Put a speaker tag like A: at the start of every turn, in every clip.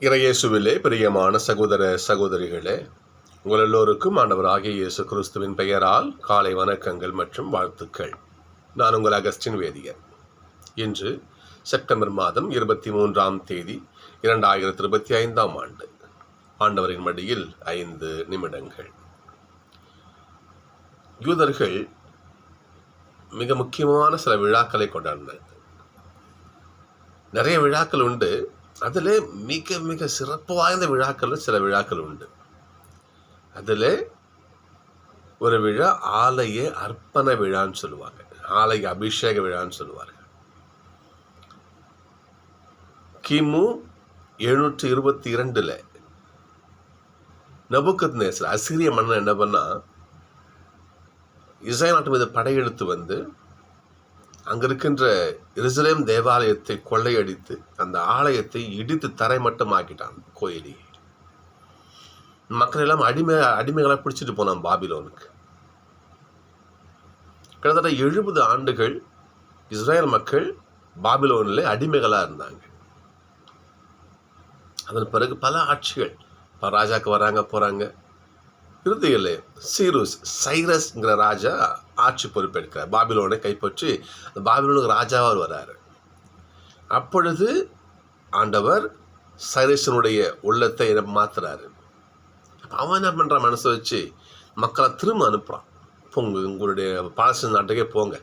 A: இறையேசுவிலே பிரியமான சகோதர சகோதரிகளே உங்கள் எல்லோருக்கும் ஆண்டவராகிய இயேசு கிறிஸ்துவின் பெயரால் காலை வணக்கங்கள் மற்றும் வாழ்த்துக்கள். நான் உங்கள் அகஸ்டின் வேதியர். இன்று செப்டம்பர் மாதம் இருபத்தி மூன்றாம் தேதி இரண்டாயிரத்தி இருபத்தி ஐந்தாம் ஆண்டு. ஆண்டவரின் மடியில் ஐந்து நிமிடங்கள். யூதர்கள் மிக முக்கியமான சில விழாக்களை கொண்டாடினர். நிறைய விழாக்கள் உண்டு. அதில் மிக மிக சிறப்பு வாய்ந்த விழாக்கள் சில விழாக்கள் உண்டு அதில் ஒரு விழா ஆலய அர்ப்பண விழான்னு சொல்லுவாங்க ஆலய அபிஷேக விழான்னு சொல்லுவாங்க கிமு எழுநூற்றி இருபத்தி இரண்டில் நபுக்கத் நேசர் அசிரிய மன்னன் என்ன பண்ணால் இசை நாட்டு மீது படையெடுத்து வந்து அங்கே இருக்கின்ற எருசலேம் தேவாலயத்தை கொள்ளையடித்து அந்த ஆலயத்தை இடித்து தரைமட்டமாக்கிட்டான் கோயிலை. மக்கள் எல்லாம் அடிமை அடிமைகளாக பிடிச்சிட்டு போனான் பாபிலோனுக்கு. கிட்டத்தட்ட எழுபது ஆண்டுகள் இஸ்ரேல் மக்கள் பாபிலோனில் அடிமைகளாக இருந்தாங்க. அதன் பிறகு பல ஆட்சிகள் இப்போ ராஜாக்கு வராங்க போகிறாங்க இறுதியில் சீருஸ் சைரஸ்ங்கிற ராஜா ஆட்சி பொறுப்பேற்கிறார் பாபிலோனை கைப்பற்றி அந்த பாபிலோனுக்கு ராஜாவாக வராரு. அப்பொழுது ஆண்டவர் சைரஸனுடைய உள்ளத்தை மாத்துறாரு? அவன் என்ன பண்ணுறான் மனசை வச்சு மக்களை திரும்ப அனுப்புகிறான் போங்க உங்களுடைய பாலஸ்தீன் நாட்டுக்கே போங்க.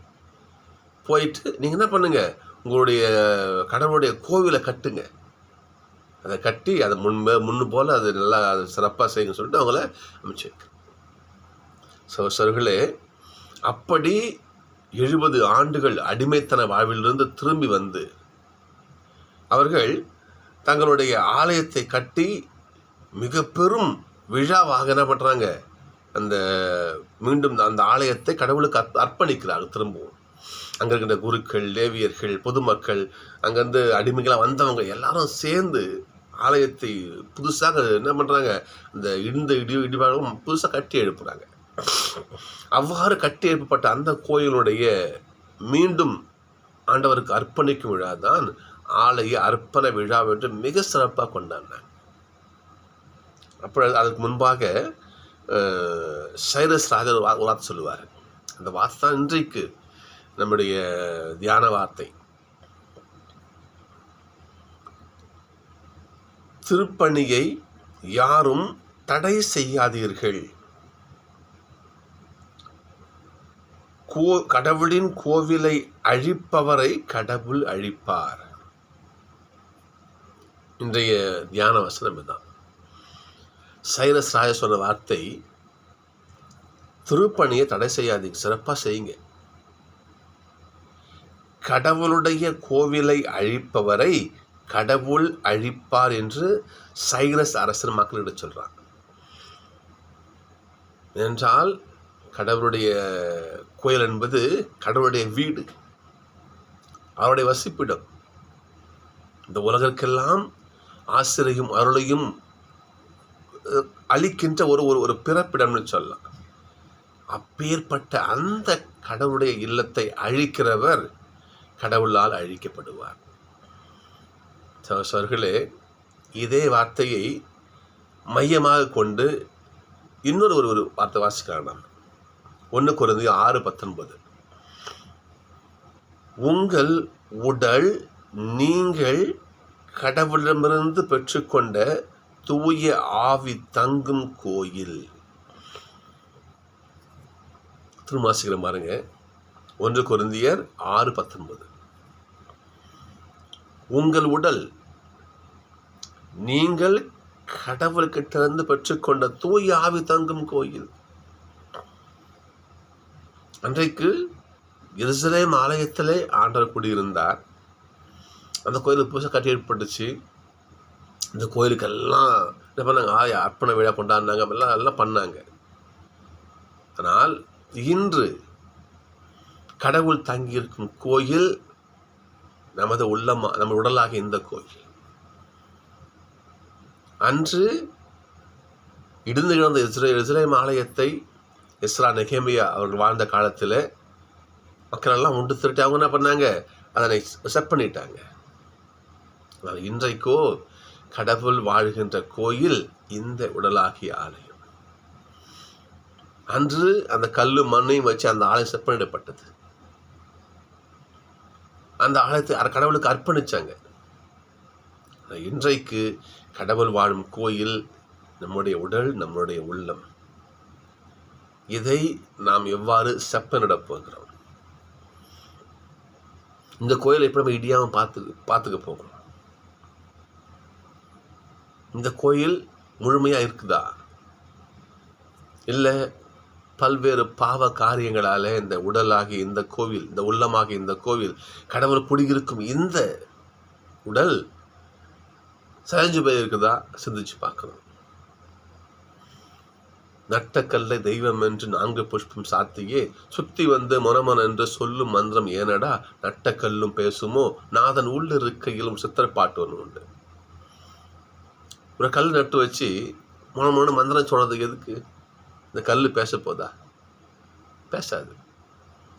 A: போயிட்டு நீங்கள் என்ன பண்ணுங்க? உங்களுடைய கடவுளுடைய கோவிலை கட்டுங்க. அதை கட்டி அதை முன்பு முன்னு போல் அது நல்லா சிறப்பாக செய்யுங்க சொல்லிட்டு அவங்கள அமைச்சு சோசர்களே அப்படி எழுபது ஆண்டுகள் அடிமைத்தன வாழ்விலிருந்து திரும்பி வந்து அவர்கள் தங்களுடைய ஆலயத்தை கட்டி மிக பெரும் விழாவாக என்ன பண்ணுறாங்க அந்த மீண்டும் அந்த ஆலயத்தை கடவுளுக்கு அர்ப் அர்ப்பணிக்கிறார்கள் திரும்பவும். அங்கே இருக்கின்ற குருக்கள் லேவியர்கள் பொதுமக்கள் அங்கேருந்து அடிமைகளாக வந்தவங்க எல்லாரும் சேர்ந்து ஆலயத்தை புதுசாக என்ன பண்ணுறாங்க இந்த இடிந்த இடி இடிவாகவும் புதுசாக கட்டி எழுப்புறாங்க. அவ்வாறு கட்டி எழுப்பப்பட்ட அந்த கோயிலுடைய மீண்டும் ஆண்டவருக்கு அர்ப்பணிக்கும் விழா தான் ஆலய அர்ப்பண விழா என்று மிக சிறப்பாக கொண்டாடினாங்க அப்பொழுது அதுக்கு முன்பாக சைரஸ் ராஜர் ஒரு வார்த்தை சொல்லுவார். அந்த வார்த்தை தான் இன்றைக்கு நம்முடைய தியான வார்த்தை. திருப்பணியை யாரும் தடை செய்யாதீர்கள். கோ கடவுளின் கோவிலை அழிப்பவரை கடவுள் அழிப்பார். இன்றைய தியான வசனம் இதுதான். சைரஸ் ராய சொன்ன வார்த்தை திருப்பணியை தடை செய்யாதீங்க சிறப்பாக செய்யுங்க. கடவுளுடைய கோவிலை அழிப்பவரை கடவுள் அழிப்பார் என்று சைரஸ் அரசர் மக்களிடம் சொல்கிறார் என்றால் கடவுளுடைய கோயில் என்பது கடவுளுடைய வீடு. அவருடைய வசிப்பிடம். இந்த உலகிற்கெல்லாம் ஆசிரியும் அருளையும் அளிக்கின்ற ஒரு ஒரு ஒரு பிறப்பிடம்னு சொல்லலாம். அப்பேற்பட்ட அந்த கடவுளுடைய இல்லத்தை அழிக்கிறவர் கடவுளால் அழிக்கப்படுவார். சகோதரர்களே இதே வார்த்தையை மையமாக கொண்டு இன்னொரு ஒரு ஒரு வார்த்தை வாசிக்கலாம் நாம். ஒன்று குறைந்து ஆறு பத்தொன்பது. உங்கள் உடல் நீங்கள் கடவுளிடமிருந்து பெற்றுக்கொண்ட தூய ஆவி தங்கும் கோயில். திருமாசிகரம் பாருங்க. ஒன்று குருந்தியர் ஆறு பத்தொன்பது. உங்கள் உடல் நீங்கள் கடவுள்கிட்டிருந்து பெற்றுக்கொண்ட தூய ஆவி தங்கும் கோயில். அன்றைக்கு எருசலேம் ஆலயத்திலே ஆண்டவர் குடியிருந்தார். அந்த கோயில் புதுசாக கட்டி ஏற்பட்டுச்சு இந்த கோயிலுக்கெல்லாம் என்ன பண்ணாங்க? ஆய அர்ப்பண விழா கொண்டாடினாங்க. எல்லாம் எல்லாம் பண்ணாங்க. ஆனால் இன்று கடவுள் தங்கியிருக்கும் கோயில் நமது உள்ளமா நம்ம உடலாக இந்த கோயில். அன்று இடிந்து கிடந்த இஸ்ரே இஸ்ரேம் ஆலயத்தை இஸ்ரா நெகேமியா அவர்கள் வாழ்ந்த காலத்தில் மக்கள் எல்லாம் ஒன்று அவங்க என்ன பண்ணாங்க? அதனை செட் பண்ணிட்டாங்க. இன்றைக்கோ கடவுள் வாழ்கின்ற கோயில் இந்த உடலாகிய ஆலயம். அன்று அந்த கல்லு மண்ணையும் வச்சு அந்த ஆலயம் செப்பனிடப்பட்டது அந்த ஆலயத்தை அர- கடவுளுக்கு அர்ப்பணிச்சாங்க. இன்றைக்கு கடவுள் வாழும் கோயில் நம்முடைய உடல் நம்முடைய உள்ளம். இதை நாம் எவ்வாறு செப்பனிடப் போகிறோம்? இந்த கோயிலை எப்படி நம்ம இடியாமல் பார்த்து பார்த்துக்க போகிறோம்? இந்த கோயில் முழுமையாக இருக்குதா? இல்லை பல்வேறு பாவ காரியங்களால் இந்த உடலாகி இந்த கோவில் இந்த உள்ளமாகி இந்த கோவில் கடவுள் குடியிருக்கும் இந்த உடல் சரிஞ்சு போயிருக்குதா? சிந்திச்சு பார்க்கணும். நட்டக்கல்லை தெய்வம் என்று நான்கு புஷ்பம் சாத்தியே சுத்தி வந்து மொனமொன என்று சொல்லும் மந்திரம் ஏனடா? நட்டக்கல்லும் பேசுமோ? நாதன் உள்ளிருக்கையிலும் சித்திரப்பாட்டு ஒன்று உண்டு. ஒரு கல் நட்டு வச்சு மொன மந்திரம் சொல்கிறது எதுக்கு? இந்த கல் பேச போதா? பேசாது.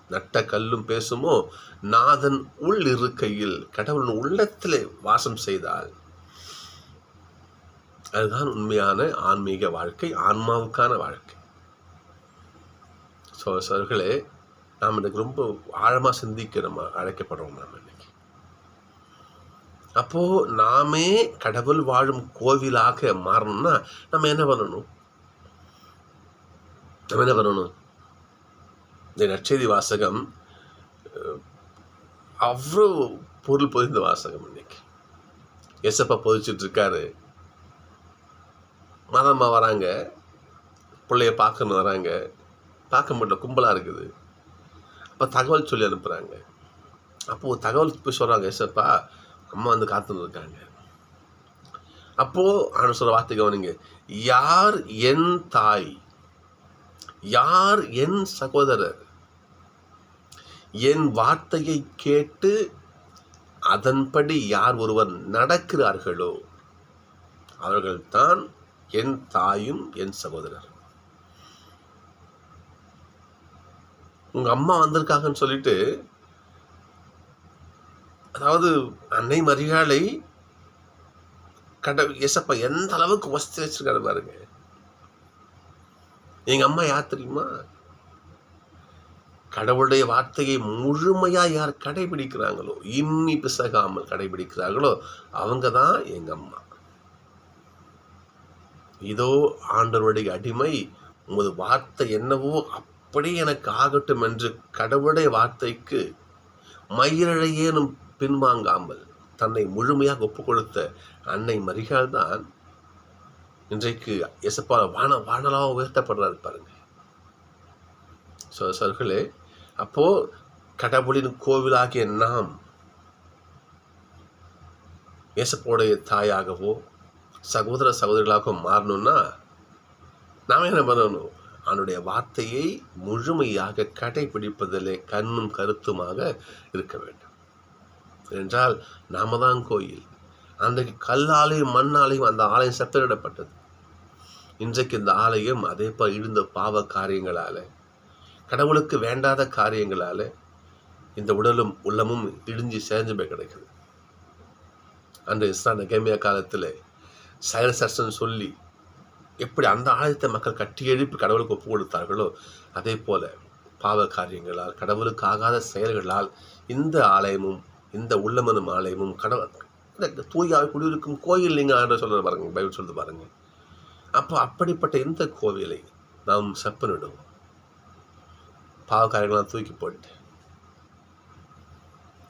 A: நட்ட கல்லும் பேசுமோ? நாதன் உள் இருக்கையில் கடவுளின் உள்ளத்திலே வாசம் செய்தால் அதுதான் உண்மையான ஆன்மீக வாழ்க்கை ஆன்மாவுக்கான வாழ்க்கை. ஸோ சார்களே நாம் எனக்கு ரொம்ப ஆழமாக சிந்திக்க நம்ம அழைக்கப்படுறோம் நாம் இன்னைக்கு அப்போ நாமே கடவுள் வாழும் கோவிலாக மாறணும்னா நம்ம என்ன பண்ணணும்? நம்ம என்ன பண்ணணும்? இந்த நற்செய்தி வாசகம் அவ்வளோ பொருள் பொதிந்த வாசகம் இன்னைக்கு எசப்பா பொதிச்சிட்டு மாதம்மா வராங்க. பிள்ளைய பார்க்கணும் வராங்க. பார்க்க முடியல கும்பலாக இருக்குது. அப்போ தகவல் சொல்லி அனுப்புகிறாங்க அப்போது தகவல் போய் சொல்கிறாங்க எசப்பா அம்மா வந்து காத்துன்னு இருக்காங்க அப்போது அவனு சொல்கிற வார்த்தை கவனிங்க. யார் என் தாய்? யார் என் சகோதரர்? என் வார்த்தையை கேட்டு அதன்படி யார் ஒருவர் நடக்கிறார்களோ அவர்கள்தான் என் தாயும் என் சகோதரர். உங்க அம்மா வந்திருக்காங்கன்னு சொல்லிட்டு அதாவது அன்னை மரியாதை கட எசப்பா எந்த அளவுக்கு வசதி வச்சிருக்காரு பாருங்க. எங்க அம்மா யார் தெரியுமா? கடவுளுடைய வார்த்தையை முழுமையா யார் கடைபிடிக்கிறாங்களோ இம்மி பிசகாமல் கடைபிடிக்கிறார்களோ அவங்க தான் எங்க அம்மா. இதோ ஆண்டவருடைய அடிமை உமது வார்த்தை என்னவோ அப்படி எனக்கு ஆகட்டும் என்று கடவுளுடைய வார்த்தைக்கு மயிரழையேனும் பின்வாங்காமல் தன்னை முழுமையாக ஒப்புக் கொடுத்த அன்னை மரிகால் தான் இன்றைக்கு எசப்பா வான வானலாக உயர்த்தப்படுறாரு பாருங்க. ஸோ சர்களே அப்போ கடவுளின் கோவிலாகிய நாம் இயேசப்போடைய தாயாகவோ சகோதர சகோதரிகளாக மாறணும்னா நாம் என்ன பண்ணணும்? அவனுடைய வார்த்தையை முழுமையாக கடைபிடிப்பதிலே கண்ணும் கருத்துமாக இருக்க வேண்டும். என்றால் நாம தான் கோயில். அன்றைக்கு கல்லாலையும் மண்ணாலையும் அந்த ஆலயம் செப்பனிடப்பட்டது இன்றைக்கு இந்த ஆலயம் அதே போல் இழுந்த பாவ காரியங்களால் கடவுளுக்கு வேண்டாத காரியங்களால் இந்த உடலும் உள்ளமும் இடிஞ்சு சேர்ந்து போய் கிடக்குது. அந்த இஸ்லாம் நெகமியா காலத்தில் சைரசர்சன் சொல்லி எப்படி அந்த ஆலயத்தை மக்கள் கட்டி எழுப்பி கடவுளுக்கு ஒப்பு கொடுத்தார்களோ அதே போல பாவ காரியங்களால் கடவுளுக்கு ஆகாத செயல்களால் இந்த ஆலயமும் இந்த உள்ளமனும் ஆலயமும் கடவுள் தூயாவை குடியிருக்கும் கோயில் நீங்கள் ஆண்டு சொல்கிற பாருங்க பைபிள் சொல்லுது பாருங்க. அப்போ அப்படிப்பட்ட இந்த கோவிலை நாம் செப்பனிடுவோம் பாவ காரியங்களாம் தூக்கி போட்டு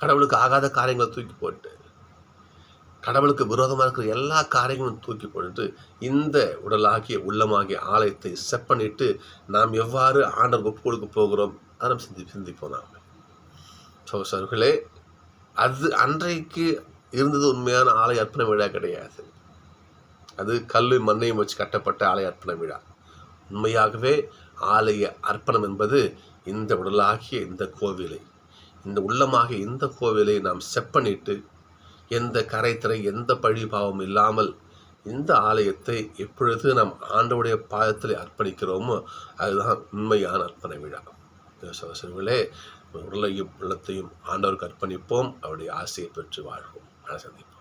A: கடவுளுக்கு ஆகாத காரியங்களை தூக்கி போட்டு கடவுளுக்கு விரோதமாக இருக்கிற எல்லா காரியங்களும் தூக்கி போட்டு இந்த உடலாகிய உள்ளமாகிய ஆலயத்தை செப்பனிட்டு நாம் எவ்வாறு ஆண்டர் ஒப்பு கொடுக்க போகிறோம்? அதை நம்ம சிந்தி சிந்திப்போம் நாம். சோசர்களே அது அன்றைக்கு இருந்தது உண்மையான ஆலய அர்ப்பண விழா கிடையாது. அது கல் மண்ணையும் வச்சு கட்டப்பட்ட ஆலய அர்ப்பண விழா. உண்மையாகவே ஆலய அர்ப்பணம் என்பது இந்த உடலாகிய இந்த கோவிலை இந்த உள்ளமாகிய இந்த கோவிலை நாம் செப்பனிட்டு எந்த கரைத்திரை எந்த பழி பாவம் இல்லாமல் இந்த ஆலயத்தை எப்பொழுது நாம் ஆண்டவுடைய பாதத்தில் அர்ப்பணிக்கிறோமோ அதுதான் உண்மையான அர்ப்பண விழா. சகோதரர்களே உடலையும் உள்ளத்தையும் ஆண்டவருக்கு அர்ப்பணிப்போம். அவருடைய ஆசையை பெற்று வாழ்வோம். சந்திப்போம்